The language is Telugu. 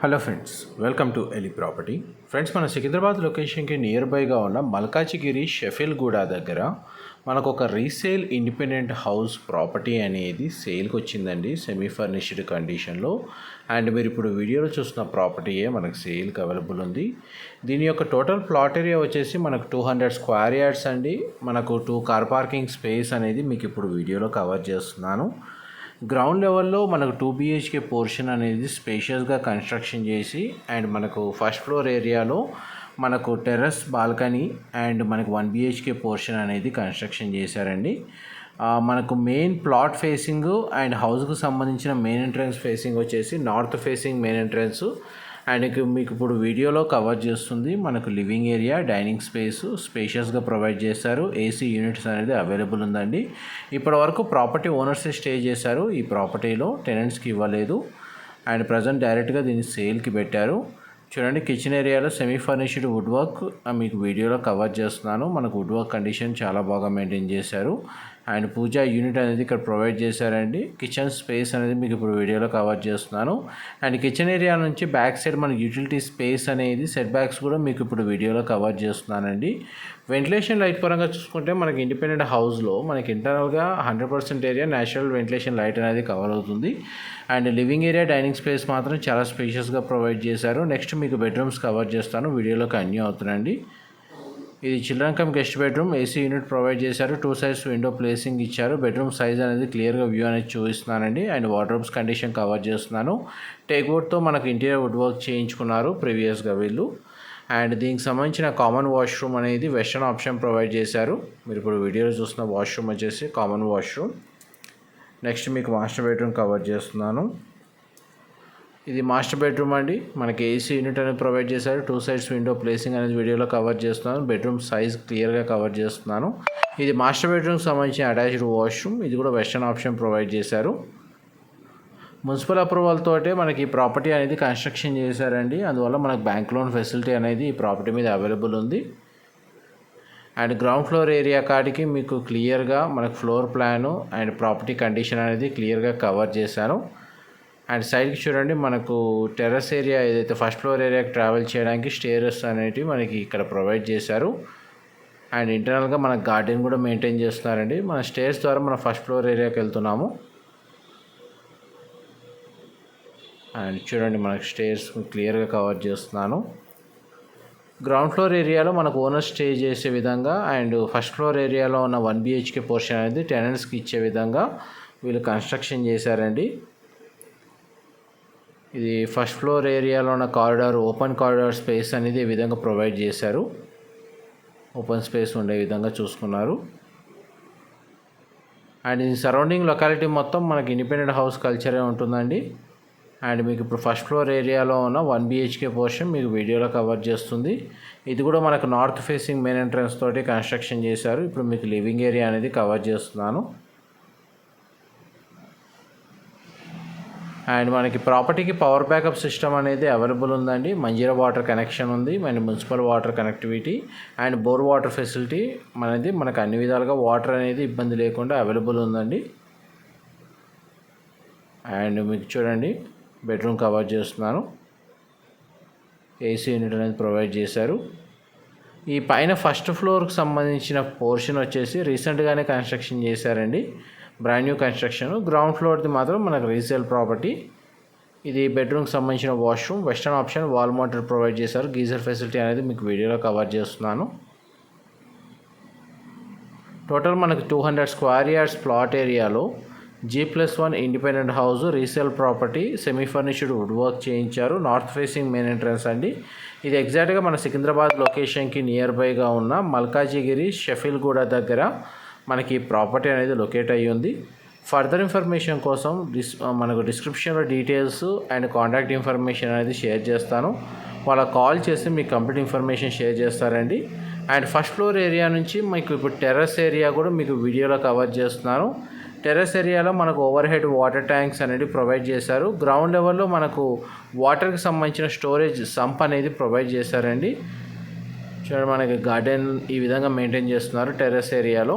హలో ఫ్రెండ్స్ వెల్కమ్ టు ఎలి ప్రాపర్టీ. ఫ్రెండ్స్ మన సికింద్రాబాద్ లొకేషన్కి నియర్ బైగా ఉన్న మల్కాజిగిరి షెఫిల్గూడ దగ్గర మనకు ఒక రీసేల్ ఇండిపెండెంట్ హౌస్ ప్రాపర్టీ అనేది సేల్కి వచ్చిందండి సెమీ ఫర్నిష్డ్ కండిషన్లో. అండ్ మీరు ఇప్పుడు వీడియోలో చూస్తున్న ప్రాపర్టీయే మనకు సేల్కి అవైలబుల్ ఉంది. దీని యొక్క టోటల్ ప్లాట్ ఏరియా వచ్చేసి మనకు టూ హండ్రెడ్ స్క్వేర్ యార్డ్స్ అండి. మనకు టూ కార్ పార్కింగ్ స్పేస్ అనేది మీకు ఇప్పుడు వీడియోలో కవర్ చేస్తున్నాను. గ్రౌండ్ లెవెల్లో మనకు టూ బిహెచ్కే పోర్షన్ అనేది స్పేషియస్గా కన్స్ట్రక్షన్ చేసి అండ్ మనకు ఫస్ట్ ఫ్లోర్ ఏరియాలో మనకు టెర్రస్ బాల్కనీ అండ్ మనకు వన్ బిహెచ్కే పోర్షన్ అనేది కన్స్ట్రక్షన్ చేశారండి. మనకు మెయిన్ ప్లాట్ ఫేసింగ్ అండ్ హౌస్కు సంబంధించిన మెయిన్ ఎంట్రన్స్ ఫేసింగ్ వచ్చేసి north facing main entrance and మీకు ఇప్పుడు వీడియోలో కవర్ చేస్తుంది. మనకు లివింగ్ ఏరియా డైనింగ్ స్పేస్ స్పేషియస్గా ప్రొవైడ్ చేశారు. ఏసీ యూనిట్స్ అనేది అవైలబుల్ ఉందండి. ఇప్పటి వరకు ప్రాపర్టీ ఓనర్సే స్టే చేశారు. ఈ ప్రాపర్టీలో టెనెంట్స్కి ఇవ్వలేదు. అండ్ ప్రజెంట్ డైరెక్ట్గా దీన్ని సేల్కి పెట్టారు. చూడండి కిచెన్ ఏరియాలో సెమీ ఫర్నిష్డ్ వుడ్ వర్క్ మీకు వీడియోలో కవర్ చేస్తున్నాను. మనకు వుడ్ వర్క్ కండిషన్ చాలా బాగా మెయింటైన్ చేశారు. అండ్ పూజా యూనిట్ అనేది ఇక్కడ ప్రొవైడ్ చేశారండి. కిచెన్ స్పేస్ అనేది మీకు ఇప్పుడు వీడియోలో కవర్ చేస్తున్నాను. అండ్ కిచెన్ ఏరియా నుంచి బ్యాక్ సైడ్ మన యూటిలిటీ స్పేస్ అనేది సెట్ బ్యాక్స్ కూడా మీకు ఇప్పుడు వీడియోలో కవర్ చేస్తున్నానండి. వెంటిలేషన్ లైట్ పరంగా చూసుకుంటే మనకి ఇండిపెండెంట్ హౌస్లో మనకి ఇంటర్నల్గా hundred percent area natural ventilation light అనేది కవర్ అవుతుంది. And living area dining space మాత్రం చాలా స్పేషియస్గా ప్రొవైడ్ చేశారు. నెక్స్ట్ మీకు బెడ్రూమ్స్ కవర్ చేస్తాను. వీడియోలో కన్యూ అవుతున్నాయండి ఇది children cum guest bedroom AC unit provide చేశారు. టూ సైజ్ విండో ప్లేసింగ్ ఇచ్చారు. బెడ్రూమ్ సైజ్ అనేది క్లియర్గా వ్యూ అనేది చూపిస్తున్నానండి. అండ్ వార్డ్రోబ్స్ కండిషన్ కవర్ చేస్తున్నాను. టేక్వుడ్తో మనకు ఇంటీరియర్ వుడ్ వర్క్ చేయించుకున్నారు ప్రీవియస్గా వీళ్ళు. అండ్ దీనికి సంబంధించిన కామన్ వాష్రూమ్ అనేది వెస్టర్న్ ఆప్షన్ ప్రొవైడ్ చేశారు. మీరు ఇప్పుడు వీడియోలో చూస్తున్న వాష్రూమ్ వచ్చేసి కామన్ వాష్రూమ్. నెక్స్ట్ మీకు మాస్టర్ బెడ్రూమ్ కవర్ చేస్తున్నాను. ఇది మాస్టర్ బెడ్రూమ్ అండి. మనకి ఏసీ యూనిట్ అనేది ప్రొవైడ్ చేశారు. టూ సైడ్స్ విండో ప్లేసింగ్ అనేది వీడియోలో కవర్ చేస్తున్నాను. బెడ్రూమ్ సైజ్ క్లియర్గా కవర్ చేస్తున్నాను. ఇది మాస్టర్ బెడ్రూమ్కి సంబంధించిన అటాచ్డ్ వాష్రూమ్ ఇది కూడా వెస్టర్న్ ఆప్షన్ ప్రొవైడ్ చేశారు. మున్సిపల్ అప్రూవల్ తోటే మనకి ఈ ప్రాపర్టీ అనేది కన్స్ట్రక్షన్ చేశారండి. అందువల్ల మనకు బ్యాంక్ లోన్ ఫెసిలిటీ అనేది ఈ ప్రాపర్టీ మీద అవైలబుల్ ఉంది. అండ్ గ్రౌండ్ ఫ్లోర్ ఏరియా కాడికి మీకు క్లియర్గా మనకు floor plan and property condition అనేది క్లియర్గా కవర్ చేశాను. అండ్ సైడ్కి చూడండి మనకు టెర్రస్ ఏరియా ఏదైతే ఫస్ట్ ఫ్లోర్ ఏరియాకి ట్రావెల్ చేయడానికి స్టేరస్ అనేటివి మనకి ఇక్కడ ప్రొవైడ్ చేశారు. అండ్ ఇంటర్నల్గా మన గార్డెన్ కూడా మెయింటైన్ చేస్తున్నారండి. మన స్టేర్స్ ద్వారా మన ఫస్ట్ ఫ్లోర్ ఏరియాకి వెళ్తున్నాము. అండ్ చూడండి మనకు స్టేర్స్ క్లియర్గా కవర్ చేస్తున్నాను. గ్రౌండ్ ఫ్లోర్ ఏరియాలో మనకు ఓనర్ స్టే చేసే విధంగా అండ్ ఫస్ట్ ఫ్లోర్ ఏరియాలో ఉన్న వన్ బిహెచ్కే పోర్షన్ అనేది టెనెంట్స్కి ఇచ్చే విధంగా వీళ్ళు కన్స్ట్రక్షన్ చేశారండి. ఇది ఫస్ట్ ఫ్లోర్ ఏరియాలో ఉన్న కారిడార్ ఓపెన్ కారిడార్ స్పేస్ అనేది ఈ విధంగా ప్రొవైడ్ చేశారు. ఓపెన్ స్పేస్ ఉండే విధంగా చూసుకున్నారు. అండ్ ఈ సరౌండింగ్ లొకాలిటీ మొత్తం మనకి ఇండిపెండెంట్ హౌస్ కల్చరే ఉంటుందండి. అండ్ మీకు ఇప్పుడు ఫస్ట్ ఫ్లోర్ ఏరియాలో ఉన్న వన్ బిహెచ్కే పోర్షన్ మీకు వీడియోలో కవర్ చేస్తుంది. ఇది కూడా మనకు నార్త్ ఫేసింగ్ మెయిన్ ఎంట్రన్స్ తోటి కన్స్ట్రక్షన్ చేశారు. ఇప్పుడు మీకు లివింగ్ ఏరియా అనేది కవర్ చేస్తున్నాను. అండ్ మనకి ప్రాపర్టీకి పవర్ బ్యాకప్ సిస్టమ్ అనేది అవైలబుల్ ఉందండి. మంజీరా వాటర్ కనెక్షన్ ఉంది మన municipal water connectivity and bore water facility మనది. మనకు అన్ని విధాలుగా వాటర్ అనేది ఇబ్బంది లేకుండా అవైలబుల్ ఉందండి. అండ్ మీకు చూడండి బెడ్రూమ్ కవర్ చేస్తున్నాను. ఏసీ యూనిట్ అనేది ప్రొవైడ్ చేశారు. ఈ పైన ఫస్ట్ ఫ్లోర్కి సంబంధించిన పోర్షన్ వచ్చేసి రీసెంట్గానే కన్స్ట్రక్షన్ చేశారండి. బ్రాండ్ న్యూ కన్స్ట్రక్షన్ గ్రౌండ్ ఫ్లోర్ది మాత్రం మనకు రీసేల్ ప్రాపర్టీ ఇది బెడ్రూమ్కి సంబంధించిన washroom western option wall motor provide చేశారు. గీజర్ ఫెసిలిటీ అనేది మీకు వీడియోలో కవర్ చేస్తున్నాను. టోటల్ మనకు two hundred square yards plot ఏరియాలో G plus one independent house resale property semi furnished wood work చేయించారు. నార్త్ ఫేసింగ్ మెయిన్ ఎంట్రన్స్ అండి. ఇది ఎగ్జాక్ట్గా మన సికింద్రాబాద్ లొకేషన్కి నియర్ బైగా ఉన్న మల్కాజిగిరి షెఫిల్గూడ దగ్గర మనకి ప్రాపర్టీ అనేది లొకేట్ అయ్యి ఉంది. ఫర్దర్ ఇన్ఫర్మేషన్ కోసం డిస్ మనకు డిస్క్రిప్షన్లో డీటెయిల్స్ అండ్ కాంటాక్ట్ ఇన్ఫర్మేషన్ అనేది షేర్ చేస్తాను. వాళ్ళ కాల్ చేసి మీకు కంప్లీట్ ఇన్ఫర్మేషన్ షేర్ చేస్తారండి. అండ్ ఫస్ట్ ఫ్లోర్ ఏరియా నుంచి మీకు ఇప్పుడు టెర్రస్ ఏరియా కూడా మీకు వీడియోలో కవర్ చేస్తున్నాను. టెర్రస్ ఏరియాలో మనకు ఓవర్ హెడ్ వాటర్ ట్యాంక్స్ అనేది ప్రొవైడ్ చేశారు. గ్రౌండ్ లెవెల్లో మనకు వాటర్కి సంబంధించిన స్టోరేజ్ సంప్ అనేది ప్రొవైడ్ చేశారండి. చూడండి మనకి గార్డెన్ ఈ విధంగా మెయింటైన్ చేస్తున్నారు టెర్రస్ ఏరియాలో.